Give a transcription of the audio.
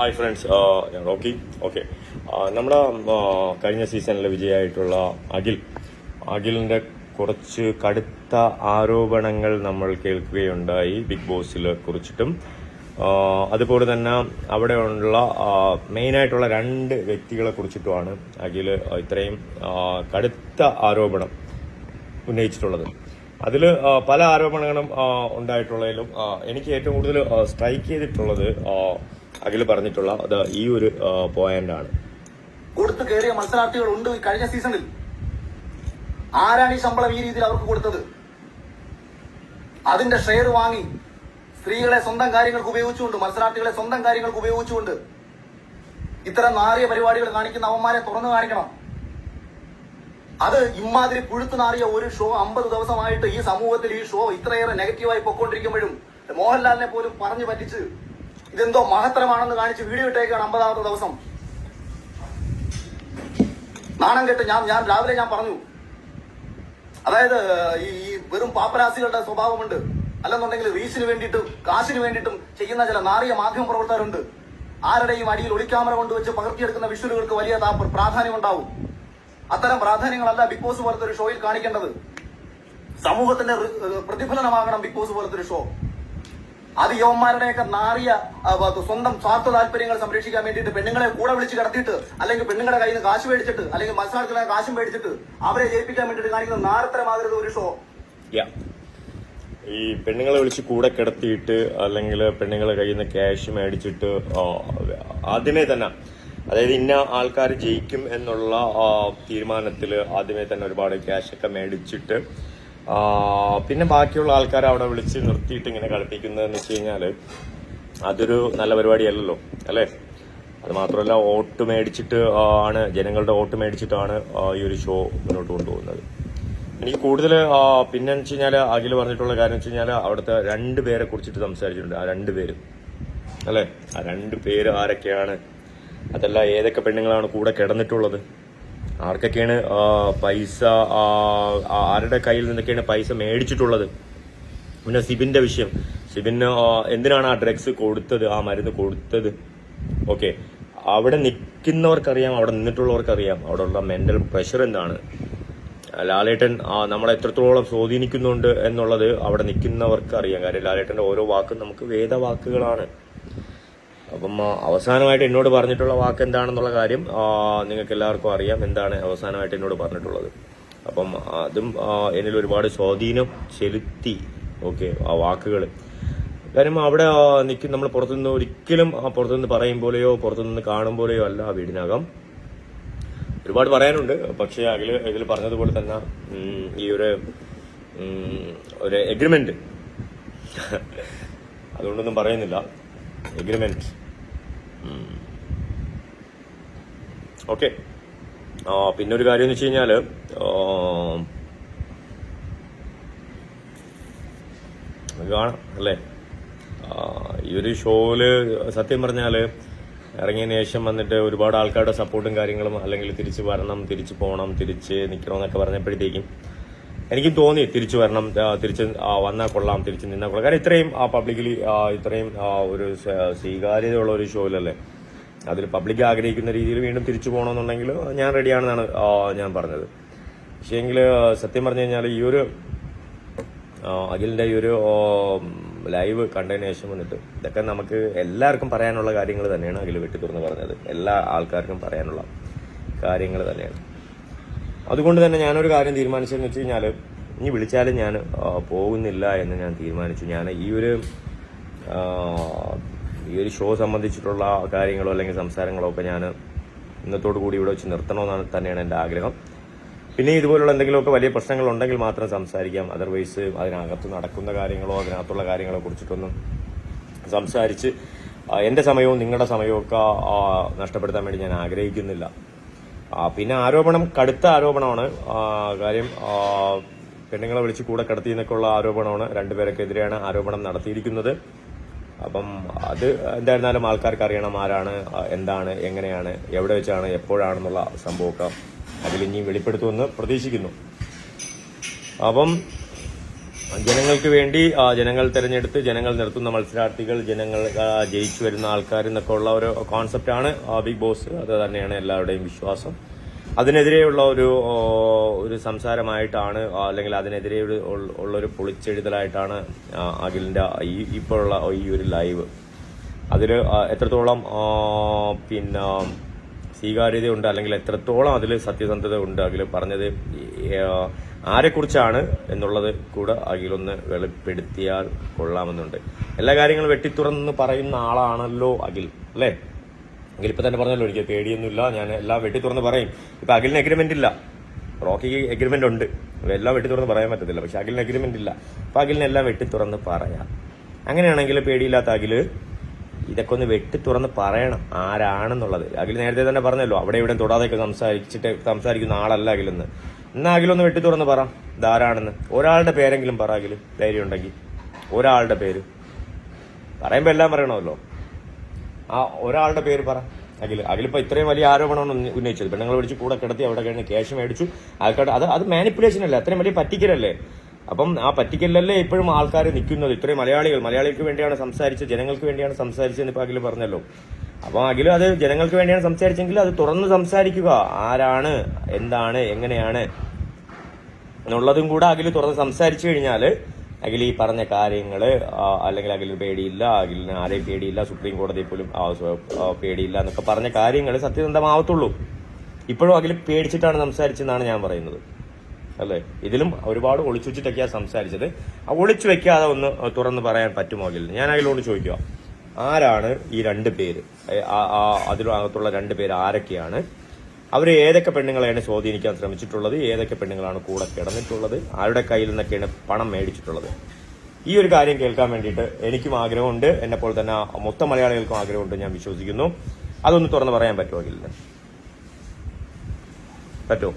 Hi friends ഞാൻ Rocky. Okay നമ്മുടെ കഴിഞ്ഞ സീസണിൽ വിജയമായിട്ടുള്ള അഖിൽ. അഖിലിന്റെ കുറച്ച് കടുത്ത ആരോപണങ്ങൾ നമ്മൾ കേൾക്കുകയുണ്ടായി ബിഗ് ബോസിൽ കുറിച്ചിട്ടും. അതുപോലെ തന്നെ അവിടെയുള്ള മെയിനായിട്ടുള്ള രണ്ട് വ്യക്തികളെ കുറിച്ചിട്ടുമാണ് അഖിൽ ഇത്രയും കടുത്ത ആരോപണം ഉന്നയിച്ചിട്ടുള്ളത്. അതിൽ പല ആരോപണങ്ങളും ഉണ്ടായിട്ടുള്ളതിലും എനിക്ക് ഏറ്റവും കൂടുതൽ സ്ട്രൈക്ക് ചെയ്തിട്ടുള്ളത് അഖിൽ പറഞ്ഞിട്ടുള്ള അത് ഈ ഒരു പോയിന്റ് ആണ്. കൊടുത്തു കയറിയ മത്സരാർത്ഥികൾ ഉണ്ട് കഴിഞ്ഞ സീസണിൽ ആരാണ് ഈ ശമ്പളം ഈ രീതിയിൽ അവർക്ക് കൊടുത്തത്? അതിന്റെ ഷെയർ വാങ്ങി സ്ത്രീകളെ സ്വന്തം കാര്യങ്ങൾക്ക് ഉപയോഗിച്ചുകൊണ്ട് മത്സരാർത്ഥികളെ സ്വന്തം കാര്യങ്ങൾക്ക് ഉപയോഗിച്ചുകൊണ്ട് ഇത്തരം നാറിയ പരിപാടികൾ കാണിക്കുന്ന അവന്മാരെ തുറന്നു കാണിക്കണം. അത് ഇമാതിരി പുഴുത്തു നാറിയ ഒരു ഷോ അമ്പത് ദിവസമായിട്ട് ഈ സമൂഹത്തിൽ ഈ ഷോ ഇത്രയേറെ നെഗറ്റീവായി പൊക്കോണ്ടിരിക്കുമ്പോഴും മോഹൻലാലിനെ പോലും പറഞ്ഞു പറ്റിച്ച് ഇതെന്തോ മഹത്തരമാണെന്ന് കാണിച്ച് വീഡിയോ ഇട്ടേക്കാണ് അമ്പതാമത്തെ ദിവസം. നാണം കെട്ട് ഞാൻ ഞാൻ രാവിലെ ഞാൻ പറഞ്ഞു. അതായത് ഈ വെറും പാപ്പരാസികളുടെ സ്വഭാവമുണ്ട്. അല്ലെന്നുണ്ടെങ്കിൽ റീച്ചിന് വേണ്ടിയിട്ടും കാശിന് വേണ്ടിയിട്ടും ചെയ്യുന്ന ചില നാറിയ മാധ്യമ പ്രവർത്തകരുണ്ട്. ആരുടെയും അടിയിൽ ഒളിക്യാമറ കൊണ്ടുവച്ച് പകർത്തിയെടുക്കുന്ന വിഷ്വലുകൾക്ക് വലിയ പ്രാധാന്യം ഉണ്ടാവും അത്തരം പ്രാധാന്യങ്ങളല്ല ബിഗ് ബോസ് പോലത്തെ ഒരു ഷോയിൽ കാണിക്കേണ്ടത്. സമൂഹത്തിന്റെ പ്രതിഫലനമാകണം ബിഗ് ബോസ് പോലത്തെ ഒരു ഷോ. അത് യവന്മാരുടെയൊക്കെ നാറിയ സ്വന്തം സ്വാർത്ഥ താല്പര്യങ്ങൾ സംരക്ഷിക്കാൻ വേണ്ടിയിട്ട് പെണ്ണുങ്ങളെ കൂടെ വിളിച്ച് കടത്തിയിട്ട് അല്ലെങ്കിൽ പെണ്ണുങ്ങളുടെ കയ്യിൽ നിന്ന് കാശ് മേടിച്ചിട്ട് അല്ലെങ്കിൽ മത്സരാർത്ഥികളെ കാശും മേടിച്ചിട്ട് അവരെ ജയിപ്പിക്കാൻ വേണ്ടിയിട്ട് കാണിക്കുന്ന നാരത്തരമാകരുത് ഒരു ഷോ. ഈ പെണ്ണുങ്ങളെ വിളിച്ച് കൂടെ കിടത്തിയിട്ട് അല്ലെങ്കിൽ പെണ്ണുങ്ങളെ കയ്യിൽ നിന്ന് ക്യാഷ് മേടിച്ചിട്ട് ആദ്യമേ തന്നെ അതായത് ഇന്ന ആൾക്കാർ ജയിക്കും എന്നുള്ള തീരുമാനത്തിൽ ആദ്യമേ തന്നെ ഒരുപാട് ക്യാഷൊക്കെ മേടിച്ചിട്ട് പിന്നെ ബാക്കിയുള്ള ആൾക്കാർ അവിടെ വിളിച്ച് നിർത്തിയിട്ട് ഇങ്ങനെ കളിപ്പിക്കുന്നതെന്ന് വെച്ച് കഴിഞ്ഞാൽ അതൊരു നല്ല പരിപാടിയല്ലല്ലോ അല്ലേ? അത് മാത്രമല്ല വോട്ട് മേടിച്ചിട്ട് ആണ് ജനങ്ങളുടെ വോട്ട് മേടിച്ചിട്ടാണ് ഈ ഒരു ഷോ മുന്നോട്ട് കൊണ്ടുപോകുന്നത്. എനിക്ക് കൂടുതൽ പിന്നെ വെച്ച് കഴിഞ്ഞാൽ അഖിൽ പറഞ്ഞിട്ടുള്ള കാര്യം വെച്ച് കഴിഞ്ഞാൽ അവിടുത്തെ രണ്ട് പേരെ കുറിച്ചിട്ട് സംസാരിച്ചിട്ടുണ്ട് ആ രണ്ട് പേര്. അല്ലേ? ആ രണ്ട് പേര് ആരൊക്കെയാണ്? അതല്ല ഏതൊക്കെ പെണ്ണുങ്ങളാണ് കൂടെ കിടന്നിട്ടുള്ളത്? ആർക്കൊക്കെയാണ് പൈസ ആരുടെ കയ്യിൽ നിന്നൊക്കെയാണ് പൈസ മേടിച്ചിട്ടുള്ളത്? പിന്നെ സിബിന്റെ വിഷയം. സിബിന് എന്തിനാണ് ആ ഡ്രഗ്സ് കൊടുത്തത് ആ മരുന്ന് കൊടുത്തത്? ഓക്കെ. അവിടെ നിൽക്കുന്നവർക്കറിയാം അവിടെ നിന്നിട്ടുള്ളവർക്കറിയാം. അവിടെ ഉള്ള മെന്റൽ പ്രഷർ എന്താണ്? ലാലേട്ടൻ നമ്മളെ എത്രത്തോളം സ്വാധീനിക്കുന്നുണ്ട് എന്നുള്ളത് അവിടെ നിൽക്കുന്നവർക്ക് അറിയാം കാര്യം ലാലേട്ടന്റെ ഓരോ വാക്കും നമുക്ക് വേദവാക്കുകളാണ്. അപ്പം അവസാനമായിട്ട് എന്നോട് പറഞ്ഞിട്ടുള്ള വാക്ക് എന്താണെന്നുള്ള കാര്യം നിങ്ങൾക്ക് എല്ലാവർക്കും അറിയാം എന്താണ് അവസാനമായിട്ട് എന്നോട് പറഞ്ഞിട്ടുള്ളത്. അപ്പം അതും എന്നിൽ ഒരുപാട് സ്വാധീനം ചെലുത്തി ഓക്കെ ആ വാക്കുകൾ കാര്യം അവിടെ നിൽക്കും നമ്മൾ പുറത്തുനിന്ന് ഒരിക്കലും പുറത്തുനിന്ന് പറയും പോലെയോ പുറത്തുനിന്ന് കാണും പോലെയോ അല്ല ആ വീടിനകം. ഒരുപാട് പറയാനുണ്ട് പക്ഷേ അതിൽ ഇതിൽ പറഞ്ഞതുപോലെ തന്നെ ഈ ഒരു ഒരു എഗ്രിമെന്റ് അതുകൊണ്ടൊന്നും പറയുന്നില്ല. Agreement okay. പിന്നെ ഒരു കാര്യം എന്ന് വെച്ച് കഴിഞ്ഞാൽ കാണാം അല്ലേ? ഈ ഒരു ഷോയിൽ സത്യം പറഞ്ഞാൽ ഇറങ്ങിയതിന് ശേഷം വന്നിട്ട് ഒരുപാട് ആൾക്കാരുടെ സപ്പോർട്ടും കാര്യങ്ങളും അല്ലെങ്കിൽ തിരിച്ച് വരണം തിരിച്ച് പോകണം തിരിച്ച് നിൽക്കണം എന്നൊക്കെ പറഞ്ഞപ്പോഴത്തേക്കും എനിക്കും തോന്നി തിരിച്ചു വരണം തിരിച്ച് വന്നാൽ കൊള്ളാം തിരിച്ച് നിന്നാൽ കൊള്ളാം. കാരണം ഇത്രയും പബ്ലിക്കലി ഇത്രയും ഒരു സ്വ- സ്വീകാര്യതയുള്ള ഒരു ഷോയിലല്ലേ അതിൽ പബ്ലിക് ആഗ്രഹിക്കുന്ന രീതിയിൽ വീണ്ടും തിരിച്ചു പോകണമെന്നുണ്ടെങ്കിൽ ഞാൻ റെഡിയാണെന്നാണ് ഞാൻ പറഞ്ഞത്. പക്ഷേ എങ്കിൽ സത്യം പറഞ്ഞു കഴിഞ്ഞാൽ ഈ ഒരു അഖിലിന്റെ ഈ ഒരു ലൈവ് കണ്ടതിന് ശേഷം വന്നിട്ട് ഇതൊക്കെ നമുക്ക് എല്ലാവർക്കും പറയാനുള്ള കാര്യങ്ങൾ തന്നെയാണ് അഖിൽ വെട്ടി തുറന്ന് പറഞ്ഞത്. എല്ലാ ആൾക്കാർക്കും പറയാനുള്ള കാര്യങ്ങൾ തന്നെയാണ്. അതുകൊണ്ട് തന്നെ ഞാനൊരു കാര്യം തീരുമാനിച്ചതെന്ന് വെച്ച് കഴിഞ്ഞാൽ ഇനി വിളിച്ചാലും ഞാൻ പോകുന്നില്ല എന്ന് ഞാൻ തീരുമാനിച്ചു. ഞാൻ ഈ ഒരു ഈ ഒരു ഷോ സംബന്ധിച്ചിട്ടുള്ള കാര്യങ്ങളോ അല്ലെങ്കിൽ സംസാരങ്ങളോ ഒക്കെ ഞാൻ ഇന്നത്തോടു കൂടി ഇവിടെ വെച്ച് നിർത്തണമെന്നാണ് തന്നെയാണ് എന്റെ ആഗ്രഹം. പിന്നെ ഇതുപോലുള്ള എന്തെങ്കിലുമൊക്കെ വലിയ പ്രശ്നങ്ങൾ ഉണ്ടെങ്കിൽ മാത്രം സംസാരിക്കാം. അതർവൈസ് അതിനകത്ത് നടക്കുന്ന കാര്യങ്ങളോ അതിനകത്തുള്ള കാര്യങ്ങളെ കുറിച്ചിട്ടൊന്നും സംസാരിച്ച് എന്റെ സമയവും നിങ്ങളുടെ സമയവും ഒക്കെ നഷ്ടപ്പെടുത്താൻ വേണ്ടി ഞാൻ ആഗ്രഹിക്കുന്നില്ല. പിന്നെ ആരോപണം കടുത്ത ആരോപണമാണ്. കാര്യം പെണ്ണുങ്ങളെ വിളിച്ച് കൂടെ കിടത്തി എന്നൊക്കെയുള്ള ആരോപണമാണ് രണ്ടുപേരൊക്കെതിരെയാണ് ആരോപണം നടത്തിയിരിക്കുന്നത്. അപ്പം അത് എന്തായിരുന്നാലും ആൾക്കാർക്ക് അറിയണം ആരാണ് എന്താണ് എങ്ങനെയാണ് എവിടെ വെച്ചാണ് എപ്പോഴാണെന്നുള്ള സംഭവമൊക്കെ ഇനി വെളിപ്പെടുത്തുമെന്ന് പ്രതീക്ഷിക്കുന്നു. അപ്പം ജനങ്ങൾക്ക് വേണ്ടി ജനങ്ങൾ തെരഞ്ഞെടുത്ത് ജനങ്ങൾ നിർത്തുന്ന മത്സരാർത്ഥികൾ ജനങ്ങൾ ജയിച്ചു വരുന്ന ആൾക്കാർ എന്നൊക്കെ ഉള്ള ഒരു കോൺസെപ്റ്റാണ് ബിഗ് ബോസ് അത് തന്നെയാണ് എല്ലാവരുടെയും വിശ്വാസം. അതിനെതിരെയുള്ള ഒരു ഒരു സംസാരമായിട്ടാണ് അല്ലെങ്കിൽ അതിനെതിരെ ഉള്ളൊരു പൊളിച്ചെഴുതലായിട്ടാണ് അഖിലിന്റെ ഈ ഇപ്പോഴുള്ള ഈ ഒരു ലൈവ്. അതിൽ എത്രത്തോളം പിന്നെ സ്വീകാര്യതയുണ്ട് അല്ലെങ്കിൽ എത്രത്തോളം അതിൽ സത്യസന്ധത ഉണ്ട് അഖിൽ പറഞ്ഞത് ആരെക്കുറിച്ചാണ് എന്നുള്ളത് കൂടെ അഖിലൊന്ന് വെളിപ്പെടുത്തിയാൽ കൊള്ളാമെന്നുണ്ട്. എല്ലാ കാര്യങ്ങളും വെട്ടിത്തുറന്ന് പറയുന്ന ആളാണല്ലോ അഖിൽ അല്ലേ? അഖിൽ ഇപ്പൊ തന്നെ പറഞ്ഞല്ലോ എനിക്ക് പേടിയൊന്നുമില്ല ഞാൻ എല്ലാം വെട്ടിത്തുറന്ന് പറയും. ഇപ്പൊ അഖിലിന് എഗ്രിമെന്റ് ഇല്ല. റോക്കിക്ക് എഗ്രിമെന്റ് ഉണ്ട്. എല്ലാം വെട്ടിത്തുറന്ന് പറയാൻ പറ്റത്തില്ല പക്ഷെ അഖിലിന് എഗ്രിമെന്റ് ഇല്ല. അപ്പൊ അഖിലിന് എല്ലാം വെട്ടിത്തുറന്ന് പറയാം. അങ്ങനെയാണെങ്കിൽ പേടിയില്ലാത്ത അഖിൽ ഇതൊക്കെ ഒന്ന് വെട്ടി തുറന്ന് പറയണം ആരാണെന്നുള്ളത്. അഖിൽ നേരത്തെ തന്നെ പറഞ്ഞല്ലോ അവിടെ ഇവിടെ തൊടാതെയൊക്കെ സംസാരിച്ചിട്ട് സംസാരിക്കുന്ന ആളല്ല അഖിലെന്ന്. എന്നാ ഒന്ന് വെട്ടി തുറന്ന് പറ. ധാരാണെന്ന് ഒരാളുടെ പേരെങ്കിലും പറ അഖിൽ. ധൈര്യം ഉണ്ടെങ്കിൽ. ഒരാളുടെ പേര്. പറയുമ്പോ എല്ലാം പറയണമല്ലോ. ആ ഒരാളുടെ പേര് പറ. അഖിൽ അഖിലിപ്പോ ഇത്രയും വലിയ ആരോപണമാണ് ഉന്ന- ഉന്നയിച്ചത്. പെണ്ണുങ്ങളെ വിളിച്ച് കൂടെ കിടത്തി അവിടെ കഴിഞ്ഞ് ക്യാഷ് മേടിച്ചു. ആൾക്കാർ അത് അത് മാനിപ്പുലേഷൻ അല്ലേ? അത്രയും വലിയ പറ്റിക്കലല്ലേ? അപ്പം ആ പറ്റിക്കലല്ലേ ഇപ്പോഴും ആൾക്കാർ നിൽക്കുന്നത്? ഇത്രയും മലയാളികൾ. മലയാളികൾക്ക് വേണ്ടിയാണ് സംസാരിച്ചത്. ജനങ്ങൾക്ക് വേണ്ടിയാണ് സംസാരിച്ചതെന്ന് ഇപ്പൊ അഖിൽ പറഞ്ഞല്ലോ. അപ്പം അഖിലും അത് ജനങ്ങൾക്ക് വേണ്ടിയാണ് സംസാരിച്ചെങ്കിൽ അത് തുറന്ന് സംസാരിക്കുക. ആരാണ് എന്താണ് എങ്ങനെയാണ് എന്നുള്ളതും കൂടെ അഖിൽ തുറന്ന് സംസാരിച്ചു കഴിഞ്ഞാൽ അഖിൽ ഈ പറഞ്ഞ കാര്യങ്ങൾ അല്ലെങ്കിൽ അഖിൽ പേടിയില്ല അഖിലിന് ആരെയും പേടിയില്ല സുപ്രീം കോടതിയിൽ പോലും പേടിയില്ല എന്നൊക്കെ പറഞ്ഞ കാര്യങ്ങൾ സത്യസന്ധമാവത്തുള്ളൂ. ഇപ്പോഴും അഖിൽ പേടിച്ചിട്ടാണ് സംസാരിച്ചെന്നാണ് ഞാൻ പറയുന്നത്. അല്ലേ? ഇതിലും ഒരുപാട് ഒളിച്ചു വെച്ചിട്ടൊക്കെയാണ് സംസാരിച്ചത്. ആ ഒളിച്ചു വെക്കാതെ ഒന്ന് തുറന്ന് പറയാൻ പറ്റുമോ അഖിലിന്? ഞാൻ അഖിലോട് ചോദിക്കുക ആരാണ് ഈ രണ്ട് പേര്? അതിനകത്തുള്ള രണ്ട് പേര് ആരൊക്കെയാണ്? അവർ ഏതൊക്കെ പെണ്ണുങ്ങളെയാണ് സ്വാധീനിക്കാൻ ശ്രമിച്ചിട്ടുള്ളത്? ഏതൊക്കെ പെണ്ണുങ്ങളാണ് കൂടെ കിടന്നിട്ടുള്ളത്? ആരുടെ കയ്യിൽ നിന്നൊക്കെയാണ് പണം മേടിച്ചിട്ടുള്ളത്? ഈ ഒരു കാര്യം കേൾക്കാൻ വേണ്ടിയിട്ട് എനിക്കും ആഗ്രഹമുണ്ട്. എന്നെ പോലെ തന്നെ മൊത്തം മലയാളികൾക്കും ആഗ്രഹമുണ്ട് ഞാൻ വിശ്വസിക്കുന്നു. അതൊന്ന് തുറന്ന് പറയാൻ പറ്റുമോ അഖിലിന്? പറ്റുമോ?